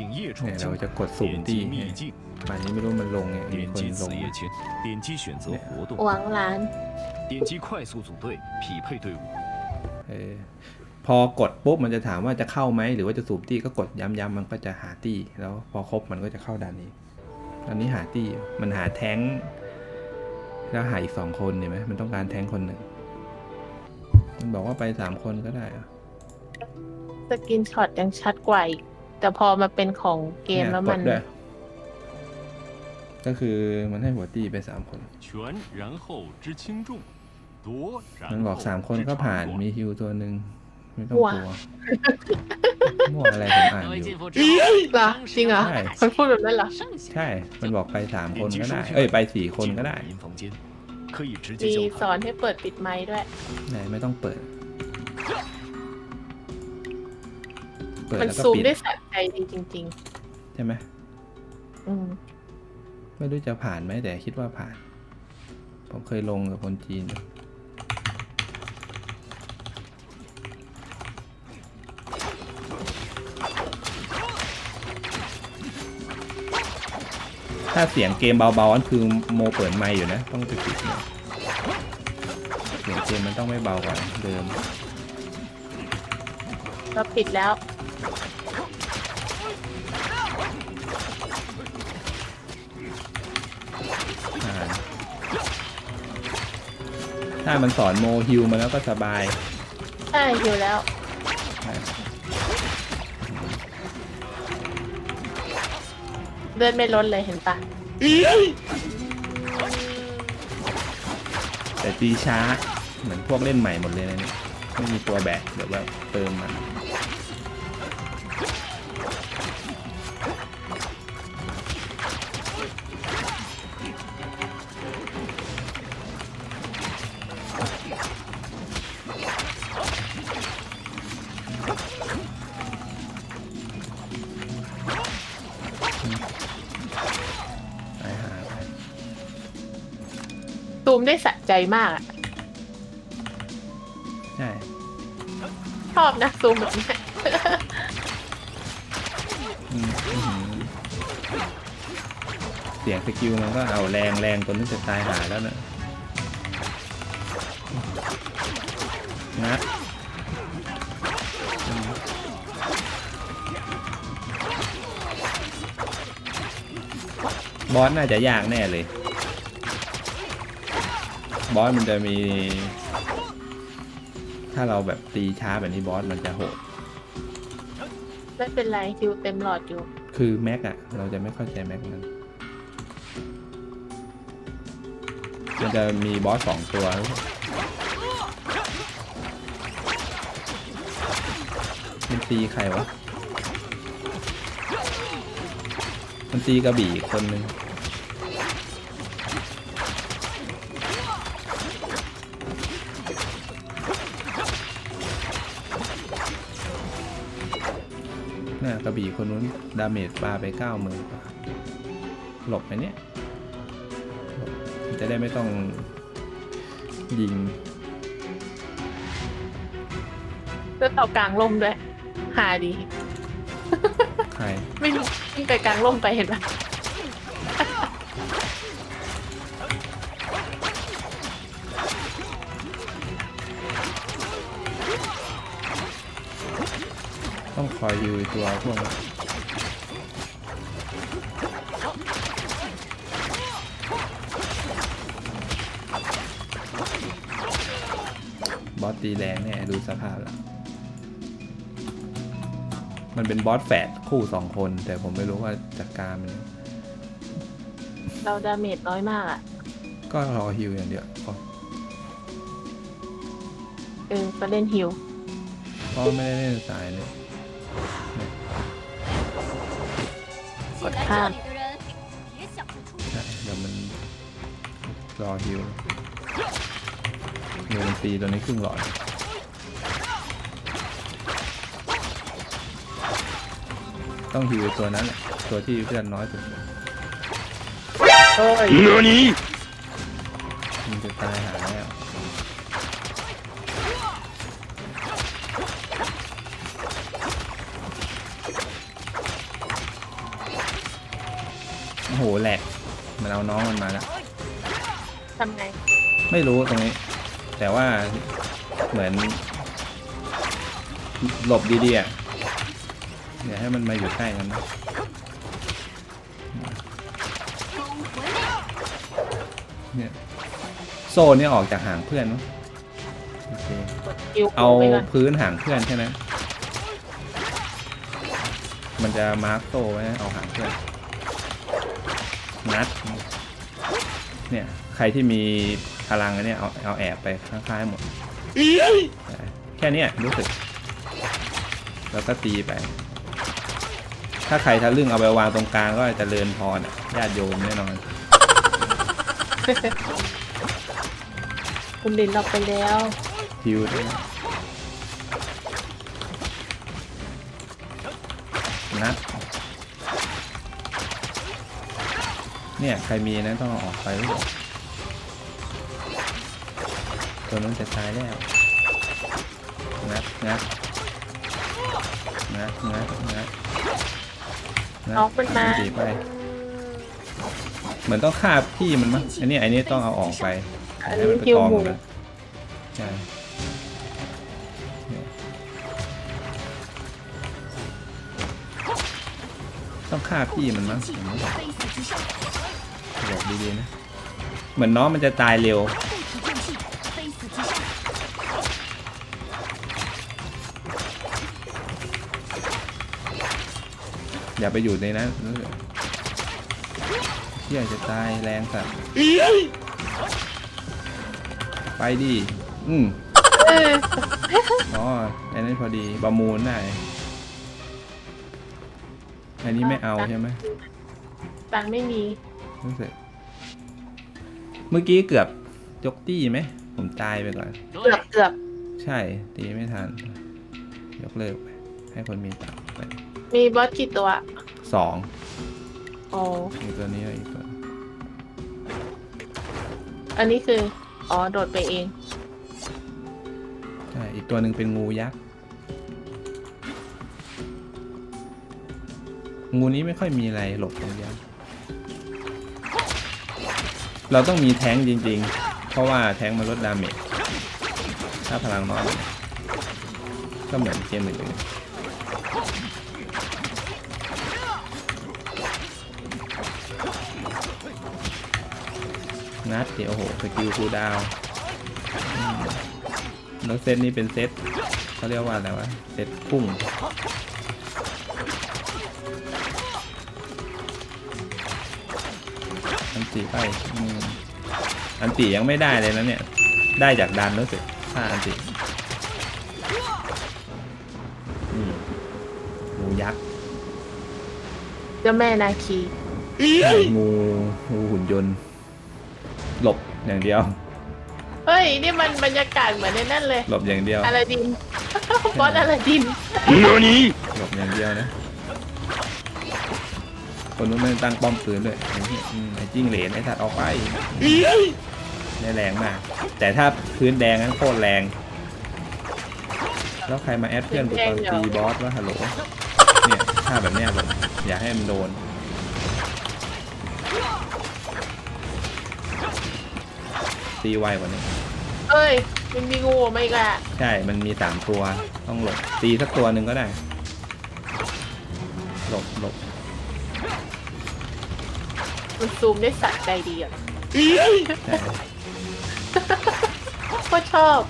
井夜闯 เนี่ยเรา 境， จะกดสุ่ม 点 ที่ 击秘境， ป่านนี้ไม่รู้มันลงไงมี 点 คน 击 ล 此 ง 页群，点击选择活动， หวังหลาน 点击快速组队，匹配队伍。 เออพอกดปุ๊บมันจะถามว่าจะเข้าไหมหรือว่าจะสูบตี้ก็กดย้ำๆมันก็จะหาตี้แล้วพอครบมันก็จะเข้าด่านนี้ตอนนี้หาตี้อยู่มันหาแท้งแล้วหาอีกสองคนเห็นไหมมันต้องการแท้งคนหนึ่งมันบอกว่าไปสามคนก็ได้อะ สกินช็อตยังชัดกว่าอีก แต่พอมาเป็นของเกม เนี่ย แล้ว ก มั ด น ด้วยก็คือมันให้หัวตี้ไปสามคน 全然后之轻重，夺 มัน 然 บอก 后 สามคน 之 ก็ 长 ผ่าน 短 มีฮิวตัวหนึ่งไม่ต้อง ว้า กลัวมั่วอะไรผมอ่าน 各位 อยู่ 进府之后， เหรอจริงเหรอ ใช่ มันพูดแบบนั้นเหรอ 剩下 ใช่ มันบอกไปสามคน 点击 ก็ 收 ได้ 据 เอ้ย ไปสี่คนก็ได้ 进入语音房间，可以直接 มี 交 สอ 谈。 นให้เปิดปิดไมค์ด้วย ไหนไม่ต้องเปิด เปิดมันแล้วก็ซูมปิดได้สะใจดีจริง ใช่ไหมๆ อืมไม่รู้จะผ่านไหมแต่คิดว่าผ่าน ผมเคยลงกับคนจีนอยู่ถ้าเสียงเกมเบาๆนั่นคือโมเปิดไมค์อยู่นะ ต้องไปปิดหน่อยเสียงเกมมันต้องไม่เบากว่าเดิม เราปิดแล้ว อ่าถ้ามันสอนโมฮิวมาแล้วก็สบายใช่อยู่แล้วเลือดไม่ลดเลยเห็นปะแต่ตีช้าเหมือนพวกเล่นใหม่หมดเลยนะเนี่ยไม่มีตัวแบกเดี๋ยวแบบเติมมัน มได้สะใจมากอะใช่ชอบนะซูมแบบนี้อืมอื้อหือเสียงสกิลมันก็เอาแรงแรงตัวนี้จะตายหาแล้วเนะงัดอืมบอสน่าจะยากแน่เลย บอสมันจะมี ถ้าเราแบบตีช้าแบบนี้บอสมันจะโหด ไม่เป็นไรคิวเต็มหลอดอยู่ คือแม็กอะเราจะไม่เข้าใจแม็กมันมันจะมีบอสสองตัว มันตีใครวะ มันตีกระบี่อีกคนนึง น่ะกระบี่คนนู้นดาเมจปลาไปเก้าหมื่นกว่าหลบไปเนี่ยหลบจะได้ไม่ต้องยิงเลือดเอากลางล่มด้วย หาดี ใคร ไม่รู้วิ่งไปกลางล่มไปเห็นปะ องคอยอยู่ตัวพวกนี้บอสตีแรงแน่ดูสภาพแล้ว มันเป็นบอสแฝดคู่สองคน แต่ผมไม่รู้ว่าจัดการมัน เราดาเมจน้อยมากอะ ก็รอฮิวอย่างเดียวพอเออก็เล่นฮิว เพราะไม่ได้เล่นสายเลย กดข้ามเดี๋ยวมันรอฮิวเดี๋ยวมันตีตัวนี้ครึ่งหลอดต้องฮิวตัวนั้น ตัวที่เพื่อนน้อยสุดเฮ้ยนี่มันจะตายหาแล้ว โอ้โหแหลกมันเอาน้องมันมาแล้วทำไงไม่รู้ตรงนี้ แต่ว่าเหมือน หลบดีๆอะอยวให้มันมาอยู่ใกล้กันนะเนี่ยโซ่เนี่ยออกจากห่างเพื่อนเอาพื้นห่างเพื่อนใช่ไหมมันจะมาร์กโซ่ไว้เอาห่างเพื่อน งัด เนี่ยใครที่มีพลังอันเนี่ยเอาเอาแอบไปข้างๆให้หมด แค่เนี้ยรู้สึก แล้วก็ตีไป ถ้าใครทะลึ่งเอาไปวางตรงกลางก็จะเริญพรอะญาติโยมแน่นอน คุณลินเราไปแล้วพิวด้วยนัด เนี่ยใครมีนะต้องเอาออกไปหรือเปล่าตัวนู้นจะตายแล้วงัดงัดงัดงัดงัดน้องมันมาดีไปเหมือนต้องฆ่าพี่มันมั้งอันนี้อันนี้ต้องเอาออกไปอันให้นี้มันไปคิวกองหมูกันใช่ ฆ่าพี่มันมั้งผมว่าบอกดีๆนะ เหมือนน้องมันจะตายเร็ว อย่าไปอยู่ในนั้นเที่อยจะตายแรงสัตว์ไปดิ อืมอ๋อไอ้นั่นพอดีบะมูลได้ อันนี้ไม่เอาใช่ไหมตังค์ไม่มีรู้สึกเมื่อกี้เกือบยกตี้ไหม ผมตายไปก่อน เกือบเกือบใช่ตีไม่ทัน ยกเลิกไป ให้คนมีตังค์ไปมีบอสกี่ตัวสองโอ้อีกตัวนี้อีกตัวอันนี้คือ อ๋อ โดดไปเอง ใช่ อีกตัวหนึ่งเป็นงูยักษ์ งูนี้ไม่ค่อยมีอะไรหลบตรงยักษ์เราต้องมีแท้งจริง ๆ เพราะว่าแท้งมันลดดาเมจถ้าพลังน้อยก็เหมือนเกมอื่นๆงัดเดี๋ยวโอ้โหสกิลคูดาวแล้วเซตนี้เป็นเซตเขาเรียกว่าอะไรวะ เซตพุ่ง ติไปอืมอันติยังไม่ได้เลยนะเนี่ย ได้จากดันรู้สึกถ้าอันตินี่งูยักษ์เจ้าแม่นาคี งูงูหุ่นยนต์ หลบอย่างเดียว เฮ้ย นี่มันบรรยากาศเหมือนในนั่นเลยหลบอย่างเดียว อลาดิน บอสอลาดินหลบอย่างเดียวนะ คนนู้นมันตั้งป้อมปืนด้วยอืมไอ้จิ้งเหลนไอ้สัตว์ออกไปได้แรงมาก แต่ถ้าพื้นแดงนั้นโคตรแรง แล้วใครมาแอดเพื่อนกูตอนตีบอสว่าฮัลโหล เนี่ยถ้าแบบเนี้ยหลบอย่าให้มันโดนตีไวกว่านี้เอ้ย มันมีงูออกมาอีกอะใช่ มันมีสามตัว ต้องหลบ ตีสักตัวหนึ่งก็ได้ หลบหลบ มันซูมได้สัตว์ใจดีอะใช่โคตรชอบ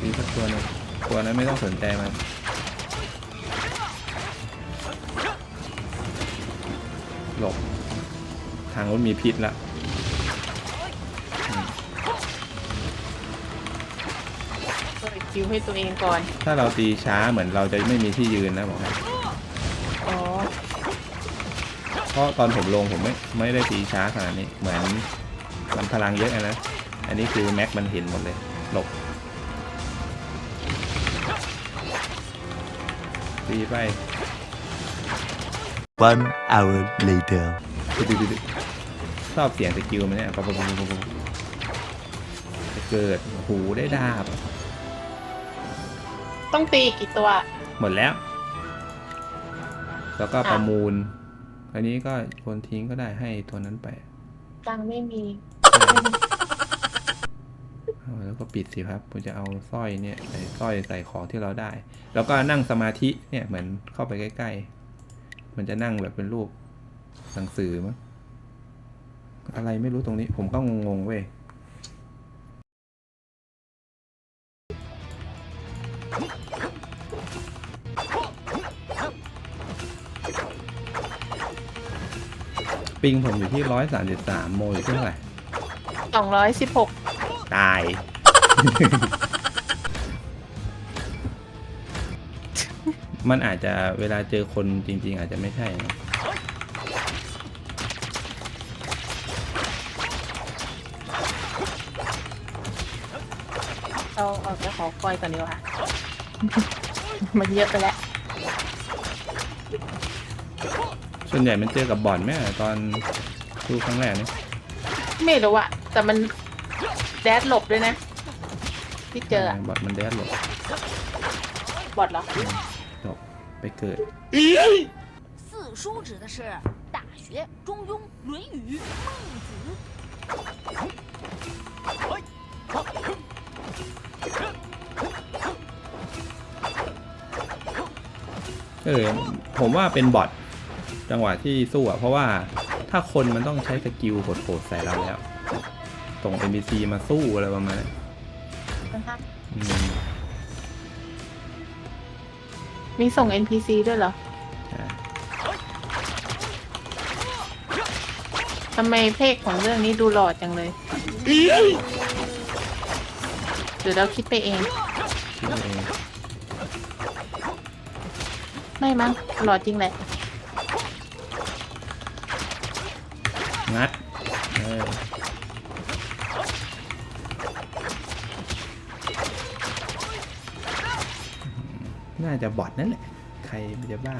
ตีสักตัวหนึงตัวนั้นไม่ต้องสนใจมันหลบทางนู้นมีพิษละอืมเปิดคิวให้ตัวเองก่อน ถ้าเราตีช้าเหมือนเราจะไม่มีที่ยืนนะบอกให้ เพราะตอนผมลงผมไม่ไม่ได้ตีช้าขนาดนี้ เหมือนมันพลังเยอะอะนะ อันนี้คือแม็กมันเห็นหมดเลย หลบ ตีไป One hour later. ดึกๆๆชอบเสียงสกิลมันเนี่ยปั๊บปั๊บปั๊บปั๊บปั๊บจะเกิดหูได้ดาบ ต้องตีกี่ตัว หมดแล้ว แล้วก็อะประมูล อันนี้ก็คนทิ้งก็ได้ให้ตัวนั้นไปตังค์ไม่มีเอาแล้วก็ปิดสิครับผมจะเอาสร้อยเนี่ยใส่สร้อยใส่ของที่เราได้ แล้วก็นั่งสมาธิเนี่ยเหมือนเข้าไปใกล้ ๆ มันจะนั่งแบบเป็นรูปหนังสือมั้งอะไรไม่รู้ตรงนี้ ผมก็งงๆเว้ย ปิงผมอยู่ที่ร้อยสามสิบสามโมอยู่ที่เท่าไหร่สองร้อยสิบหกตาย มันอาจจะเวลาเจอคนจริง ๆ อาจจะไม่ใช่นะเราออกไปขอคอยก่อนดีกว่า มันเยอะไปแล้ว ส่วนใหญ่มันเจอกับบอลไหมอะตอนสู้ครั้งแรกนี่ ไม่รู้อะแต่มันแดดหลบด้วยนะ ที่เจออะ บอลมันแดดหลบบ อดเหรอ หลบไปเกิด 四书指的是《大学》《中庸》《论语》《孟子》。 เออ ผมว่าเป็นบอท จังหวะที่สู้อะเพราะว่าถ้าคนมันต้องใช้สกิลโหดๆใส่เราแล้ว ส่ง NPC มาสู้อะไรประมาณนั้นอืมมีส่ง NPC ด้วยเหรอใช่ทำไมเพลงของเรื่องนี้ดูหล่อจังเลยหรือเราคิดไปเอง คิดเองไม่มั้งหล่อจริงแหละ งัดเออน่าจะบอดนั่นแหละ ใครจะบ้า